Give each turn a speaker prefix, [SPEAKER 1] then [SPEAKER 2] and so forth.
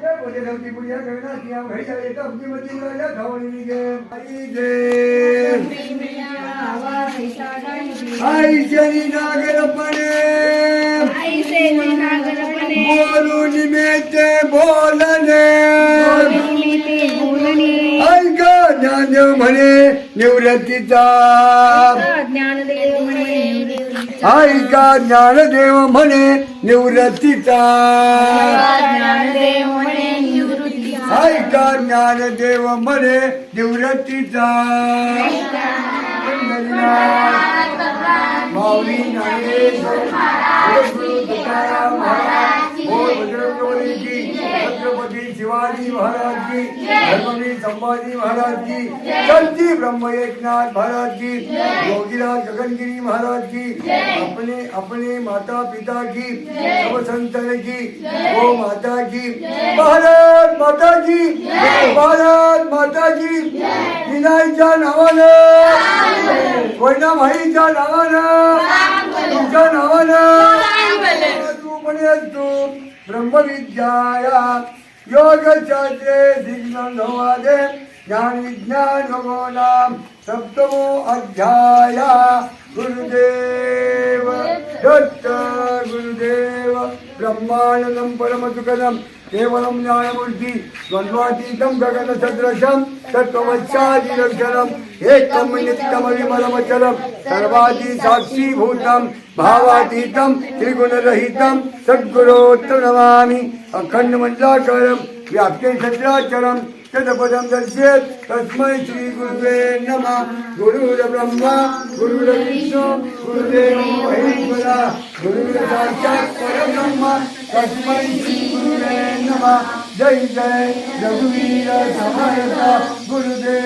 [SPEAKER 1] बोले नवती पुढ्या कविना सिया भैया मती राजा धावणी गे नागरपणे बोलून मिळते बोलणे ऐक ज्ञान म्हणे निवृत्तीचा.
[SPEAKER 2] ज्ञानदेव म्हणे
[SPEAKER 1] ऐका ज्ञानदेव म्हणे निवृत्तीचा. ऐका ज्ञानदेव म्हणे निवृत्तीचा. शिवाजी महाराज की धर्मवीर संभाजी महाराज की संती ब्रह्म एकनाथ महाराज की योगीराज गगनगिरी महाराज की अपने अपने माता पिता की सब संतन की गो माता की भारत माता की भारत माता की विनायच्या नावानं कोयना भाईच्या नावानं तुमच्या नावानं तू म्हणे तू ब्रह्मविद्याया. योग चाचे दिग्नवादे ज्ञान विज्ञान नाम सप्तमो अध्याया गुरुदेव दत्त गुरुदेव ब्रह्मानंदं परमसुखदं केवलं न्यायमूर्ति द्वन्द्वातीतं गगनसदृशं तत्त्वमच्चादिदर्शनम् एकं नित्यमविमलमचलं सर्वादि साक्षीभूतं भावातीतं त्रिगुणरहितं सद्गुरोत्र नमामि अखण्डमण्डलाकारं व्याप्ते सचराचरं शतपदं दर्शेत् तस्मै श्रीगुरुवे नमः। गुरुर्ब्रह्मा गुरुर्विष्णु गुरुदेवो महेश्वरा गुरुर्साक्षात् परब्रह्म। तस्मै श्रीगुरुवे नमः। जय जय रघुवीर समर्थ गुरुदेव